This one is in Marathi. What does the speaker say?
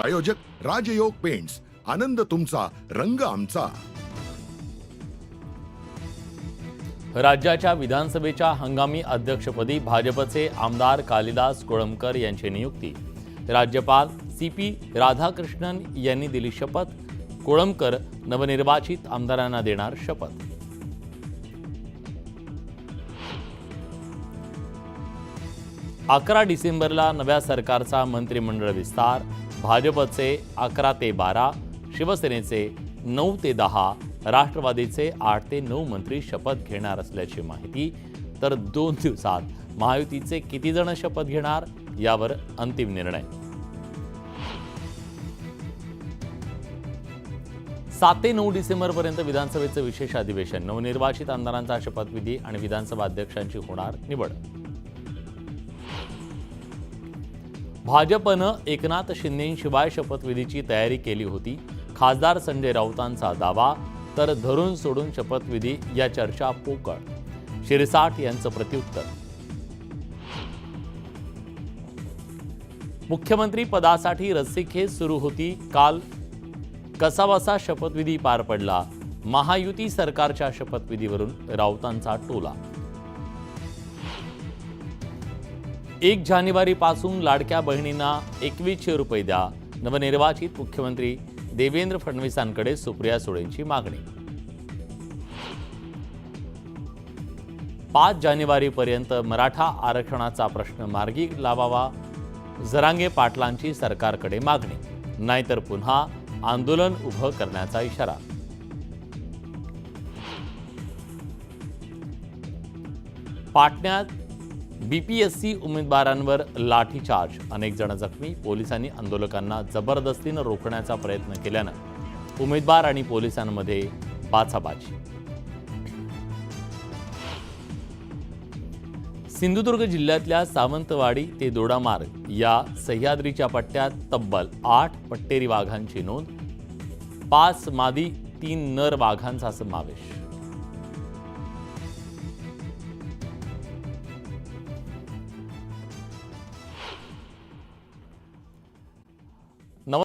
प्रायोजक राजयोग पेंट्स. आनंद तुमचा रंग आमचा. राज्याच्या विधानसभेच्या हंगामी अध्यक्षपदी भाजपचे आमदार कालिदास कोळंबकर यांची नियुक्ती. राज्यपाल सी पी राधाकृष्णन यांनी दिली शपथ. कोळंबकर नवनिर्वाचित आमदारांना देणार शपथ. अकरा डिसेंबरला नव्या सरकारचा मंत्रिमंडळ विस्तार भाजपचे अकरा ते बारा शिवसेनेचे नऊ ते दहा राष्ट्रवादीचे आठ ते नऊ मंत्री शपथ घेणार असल्याची माहिती तर दोन दिवसात महायुतीचे किती जण शपथ घेणार यावर अंतिम निर्णय. सात ते नऊ डिसेंबरपर्यंत विधानसभेचं विशेष अधिवेशन नवनिर्वाचित आमदारांचा शपथविधी आणि विधानसभा अध्यक्षांची होणार निवड. भाजपनं एकनाथ शिंदेशिवाय शपथविधीची तयारी केली होती. खासदार संजय राऊतांचा दावा तर धरून सोडून शपथविधी या चर्चा पोकळ. शिरसाट यांचं प्रत्युत्तर. मुख्यमंत्री पदासाठी रस्सीखेच सुरू होती. काल कसाबसा शपथविधी पार पडला. महायुती सरकारच्या शपथविधीवरून राऊतांचा टोला एक जानेवारीपासून लाडक्या बहिणींना एकवीसशे रुपये द्या. नवनिर्वाचित मुख्यमंत्री देवेंद्र फडणवीसांकडे सुप्रिया सुळेंची मागणी. पाच जानेवारीपर्यंत मराठा आरक्षणाचा प्रश्न मार्गी लावावा जरांगे पाटलांची सरकारकडे मागणी. नाहीतर पुन्हा आंदोलन उभं करण्याचा इशारा. पाटण्यात बीपीएससी उमेदवारांवर लाठीचार्ज. अनेक जण जखमी. पोलिसांनी आंदोलकांना जबरदस्तीनं रोखण्याचा प्रयत्न केल्यानं उमेदवार आणि पोलिसांमध्ये बाचाबाची. सिंधुदुर्ग जिल्ह्यातल्या सावंतवाडी ते दोडामार्ग या सह्याद्रीच्या पट्ट्यात तब्बल आठ पट्टेरी वाघांची नोंद पाच मादी तीन नर वाघांचा समावेश.